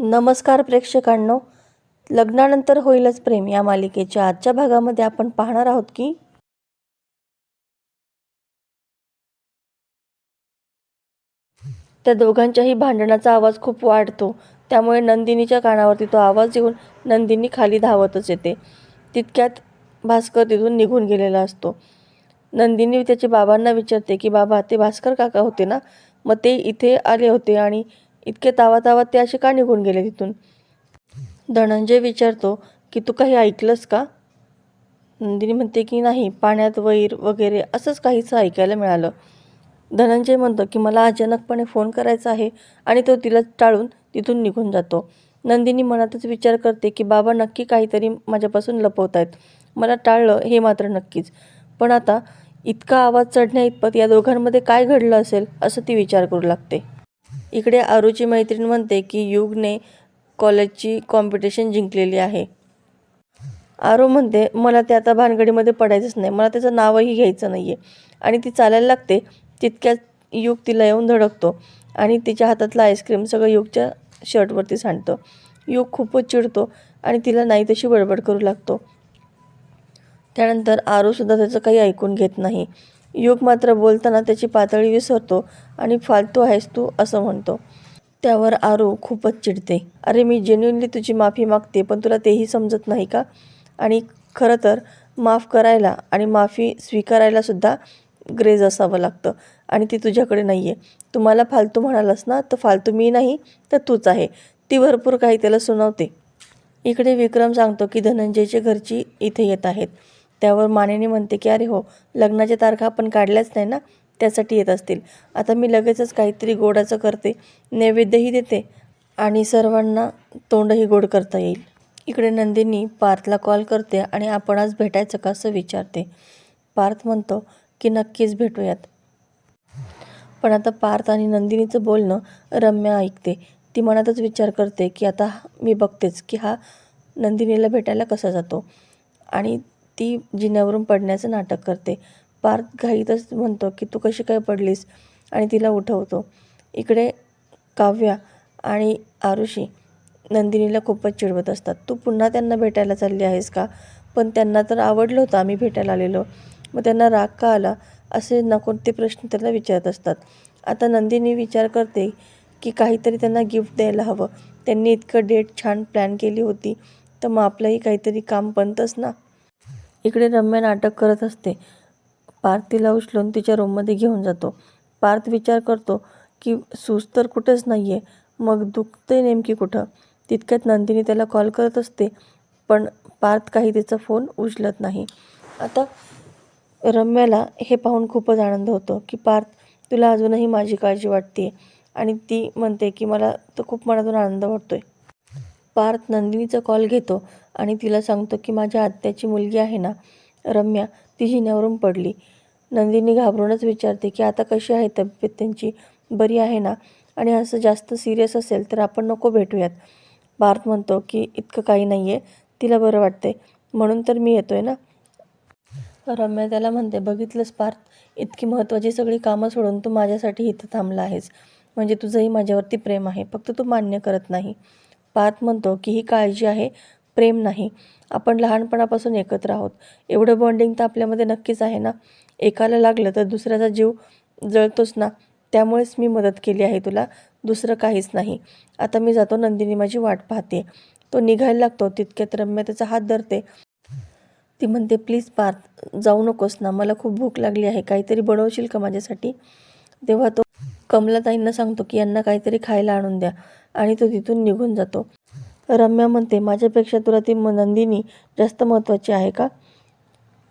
नमस्कार प्रेक्षकांनो. लग्नानंतर होईलच प्रेम या मालिकेच्या आजच्या भागामध्ये आपण पाहणार आहोत की त्या दोघांच्याही भांडणाचा आवाज खूप वाढतो. त्यामुळे नंदिनीच्या कानावरती तो आवाज येऊन नंदिनी खाली धावतच येते. तितक्यात भास्कर तिथून निघून गेलेला असतो. नंदिनी त्याचे बाबांना विचारते की बाबा ते भास्कर काका होते ना? मग ते इथे आले होते आणि इतके तावा तावात ते असे का निघून गेले तिथून? धनंजय विचारतो की तू काही ऐकलंस का? नंदिनी म्हणते की नाही पाण्यात वैर वगैरे असंच काहीचं ऐकायला मिळालं. धनंजय म्हणतो की मला अचानकपणे फोन करायचा आहे आणि तो तिला टाळून तिथून निघून जातो. नंदिनी मनातच विचार करते की बाबा नक्की काहीतरी माझ्यापासून लपवत आहेत मला टाळलं हे मात्र नक्कीच. पण आता इतका आवाज चढण्या इतपत या दोघांमध्ये काय घडलं असेल? असं ती विचार करू लागते. इकडे आरूची मैत्रीण म्हणते की युगने कॉलेजची कॉम्पिटिशन जिंकलेली आहे. आरू म्हणते मला ते आता भानगडीमध्ये पडायचंच नाही. मला त्याचं नावही घ्यायचं नाही आहे आणि ती चालायला लागते. तितक्यात युग तिला येऊन धडकतो आणि तिच्या हातातलं आईस्क्रीम सगळं युगच्या शर्टवरती सांडतं. युग खूपच चिडतो आणि तिला नाही तशी बडबड करू लागतो. त्यानंतर आरूसुद्धा त्याचं काही ऐकून घेत नाही. युग मात्र बोलताना त्याची पातळी विसरतो आणि फालतू आहेस तू असं म्हणतो. त्यावर आरू खूपच चिडते. अरे मी जेन्युनली तुझी माफी मागते पण तुला तेही समजत नाही का? आणि खरं तर माफ करायला आणि माफी स्वीकारायला सुद्धा ग्रेज असावं लागतं आणि ती तुझ्याकडे नाही आहे तुम्हाला फालतू म्हणालास ना तर फालतू मी नाही तर तूच आहे. ती भरपूर काही त्याला सुनावते. इकडे विक्रम सांगतो की धनंजयचे घरची इथे येत आहेत. त्यावर मानेने म्हणते की अरे हो लग्नाच्या तारखा आपण काढल्याच नाही ना? त्यासाठी येत असतील. आता मी लगेचच काहीतरी गोडाचं करते नैवेद्यही देते आणि सर्वांना तोंडही गोड करता येईल. इकडे नंदिनी पार्थला कॉल करते आणि आपण आज भेटायचं का असं विचारते. पार्थ म्हणतो की नक्कीच भेटूयात. पण आता पार्थ आणि नंदिनीचं बोलणं रम्या ऐकते. ती मनातच विचार करते की आता मी बघतेच की हा नंदिनीला भेटायला कसा जातो? आणि ती जिन्यावरून पडण्याचं नाटक करते. पार्थ घाईतच म्हणतो की तू कशी काय पडलीस? आणि तिला उठवतो. इकडे काव्या आणि आरुषी नंदिनीला खूपच चिडवत असतात. तू पुन्हा त्यांना भेटायला चालली आहेस का? पण त्यांना तर आवडलं होतं आम्ही भेटायला आलेलो. मग त्यांना राग का आला? असे नको ते प्रश्न त्यांना विचारत असतात. आता नंदिनी विचार करते की काहीतरी त्यांना गिफ्ट द्यायला हवं. त्यांनी इतकं डेट छान प्लॅन केली होती. तर मग आपलंही काहीतरी काम बनतंच ना? इकडे रम्या नाटक करत असते. पार्थ तिला उचलून तिच्या रूममध्ये घेऊन जातो. पार्थ विचार करतो की सूज तर कुठंच नाही आहे मग दुखते नेमकी कुठं? तितक्यात नंदिनी त्याला कॉल करत असते पण पार्थ काही तिचा फोन उचलत नाही. आता रम्याला हे पाहून खूपच आनंद होतो की पार्थ तुला अजूनही माझी काळजी वाटते आणि ती म्हणते की मला तर खूप मनातून आनंद वाटतोय. पार्थ नंदिनीचा कॉल घेतो आणि तिला सांगतो की माझ्या आत्याची मुलगी आहे ना रम्या ती जिन्यावरून पडली. नंदिनी घाबरूनच विचारते की आता कशी आहे तब्येत त्यांची? बरी आहे ना? आणि असं जास्त सिरियस असेल तर आपण नको भेटूयात. पार्थ म्हणतो की इतकं काही नाही आहे तिला बरं वाटते म्हणून तर मी येतोय ना? रम्या त्याला म्हणते बघितलंस पार्थ इतकी महत्त्वाची सगळी कामं सोडून तू माझ्यासाठी इथं थांबला आहेस. म्हणजे तुझंही माझ्यावरती प्रेम आहे फक्त तू मान्य करत नाही. पार्थ म्हणतो की ही काळजी आहे प्रेम नाही. आपण लहानपणापासून एकत्र आहोत. एवढं बॉन्डिंग तर आपल्यामध्ये नक्कीच आहे ना? एकाला लागलं तर दुसऱ्याचा जीव जळतोच ना? त्यामुळेच मी मदत केली आहे तुला. दुसरं काहीच नाही. आता मी जातो नंदिनी माझी वाट पाहते. तो निघायला लागतो. तितक्यात रम्या त्याचा हात धरते. ती म्हणते प्लीज पार्थ जाऊ नकोस ना. मला खूप भूक लागली आहे. काहीतरी बनवशील का माझ्यासाठी? तेव्हा तो कमलाताईंना सांगतो की यांना काहीतरी खायला आणून द्या. आणि तो तिथून निघून जातो. रम्या म्हणते माझ्यापेक्षा तुला ती नंदिनी जास्त महत्त्वाची आहे का?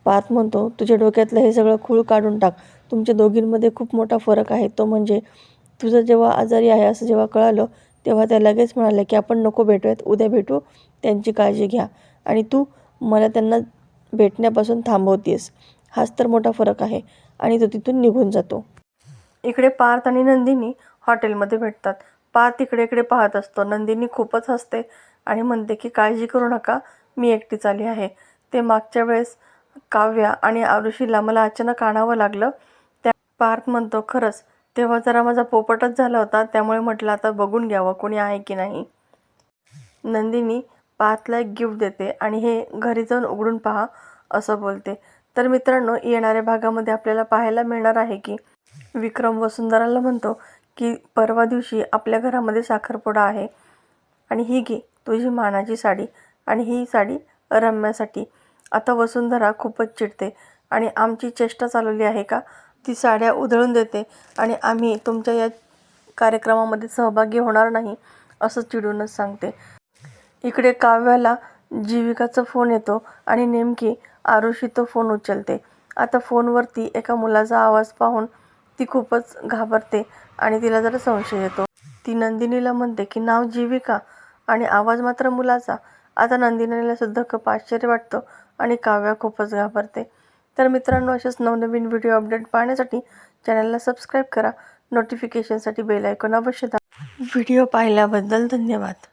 पार्थ म्हणतो तुझ्या डोक्यातलं हे सगळं खूळ काढून टाक. तुमच्या दोघींमध्ये खूप मोठा फरक आहे. तो म्हणजे तुझं जेव्हा आजारी आहे असं जेव्हा कळालं तेव्हा त्या लगेच म्हणाल्या की आपण नको भेटूयात उद्या भेटू त्यांची काळजी घ्या. आणि तू मला त्यांना भेटण्यापासून थांबवतेस. हाच तर मोठा फरक आहे. आणि तो तिथून निघून जातो. इकडे पार्थ आणि नंदिनी हॉटेलमध्ये भेटतात. पा इकडे इकडे पाहत असतो. नंदिनी खूपच हसते आणि म्हणते की काळजी करू नका मी एकटीच आली आहे. ते मागच्या वेळेस काव्या आणि आरुषीला मला अचानक आणावं लागलं. त्या पार्थ म्हणतो खरंच तेव्हा जरा माझा पोपटच झाला होता त्यामुळे म्हटलं आता बघून घ्यावं कोणी आहे की नाही. नंदिनी पार्थला एक गिफ्ट देते आणि हे घरी जाऊन उघडून पहा असं बोलते. तर मित्रांनो येणाऱ्या भागामध्ये आपल्याला पाहायला मिळणार आहे की विक्रम वसुंधराला म्हणतो की परवा दिवशी आपल्या घरामध्ये साखरपुडा आहे. आणि ही घे तुझी मानाची साडी आणि ही साडी रम्यासाठी. आता वसुंधरा खूपच चिडते. आणि आमची चेष्टा चालवली आहे का? ती साड्या उधळून देते. आणि आम्ही तुमच्या या कार्यक्रमामध्ये सहभागी होणार नाही असं चिडूनच सांगते. इकडे काव्याला जीविकाचा फोन येतो आणि नेमकी आरुषी तो फोन उचलते. आता फोनवरती एका मुलाचा आवाज पाहून ती खूपच घाबरते आणि तिला जरा संशय येतो. ती नंदिनीला म्हणते की नाव जीविका आणि आवाज मात्र मुलाचा. आता नंदिनीला सुद्धा खूप आश्चर्य वाटतं आणि काव्या खूपच घाबरते. तर मित्रांनो असेच नवनवीन व्हिडिओ अपडेट पाहण्यासाठी चॅनलला सबस्क्राईब करा. नोटिफिकेशनसाठी बेल आयकॉन अवश्य दाबा. व्हिडिओ पाहिल्याबद्दल धन्यवाद.